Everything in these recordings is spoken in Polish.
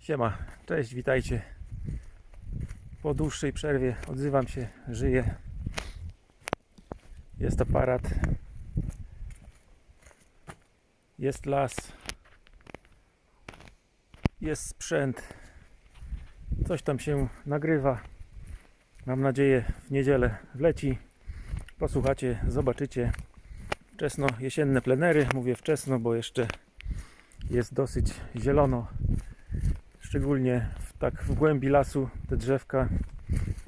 Siema, cześć, witajcie. Po dłuższej przerwie odzywam się, żyję. Jest aparat. Jest las. Jest sprzęt. Coś tam się nagrywa. Mam nadzieję w niedzielę wleci. Posłuchacie, zobaczycie. Wczesno jesienne plenery. Mówię wczesno, bo jeszcze jest dosyć zielono. Szczególnie w, tak w głębi lasu te drzewka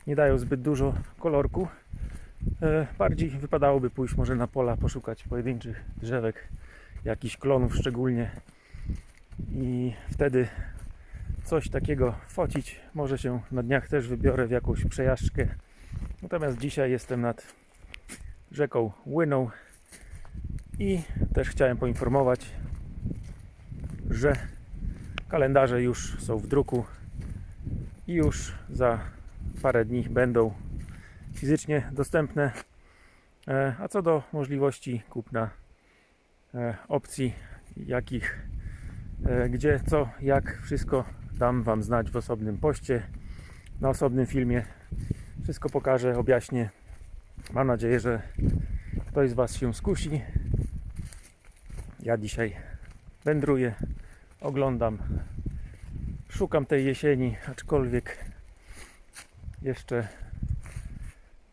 nie dają zbyt dużo kolorku. E, bardziej wypadałoby pójść może na pola, poszukać pojedynczych drzewek, jakichś klonów szczególnie. I wtedy coś takiego focić. Może się na dniach też wybiorę w jakąś przejażdżkę. Natomiast dzisiaj jestem nad rzeką Łyną i też chciałem poinformować, że kalendarze już są w druku i już za parę dni będą fizycznie dostępne. E, A co do możliwości kupna e, opcji, jakich, e, gdzie, co, jak, wszystko dam Wam znać w osobnym poście, na osobnym filmie. Wszystko pokażę, objaśnię. Mam nadzieję, że ktoś z Was się skusi. Ja dzisiaj wędruję, oglądam, szukam tej jesieni, aczkolwiek jeszcze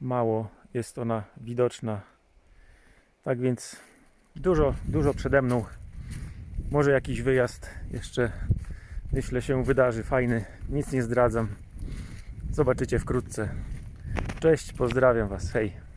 mało jest ona widoczna. Tak więc dużo, dużo przede mną. Może jakiś wyjazd jeszcze myślę się wydarzy fajny. Nic nie zdradzam. Zobaczycie wkrótce. Cześć, pozdrawiam Was. Hej.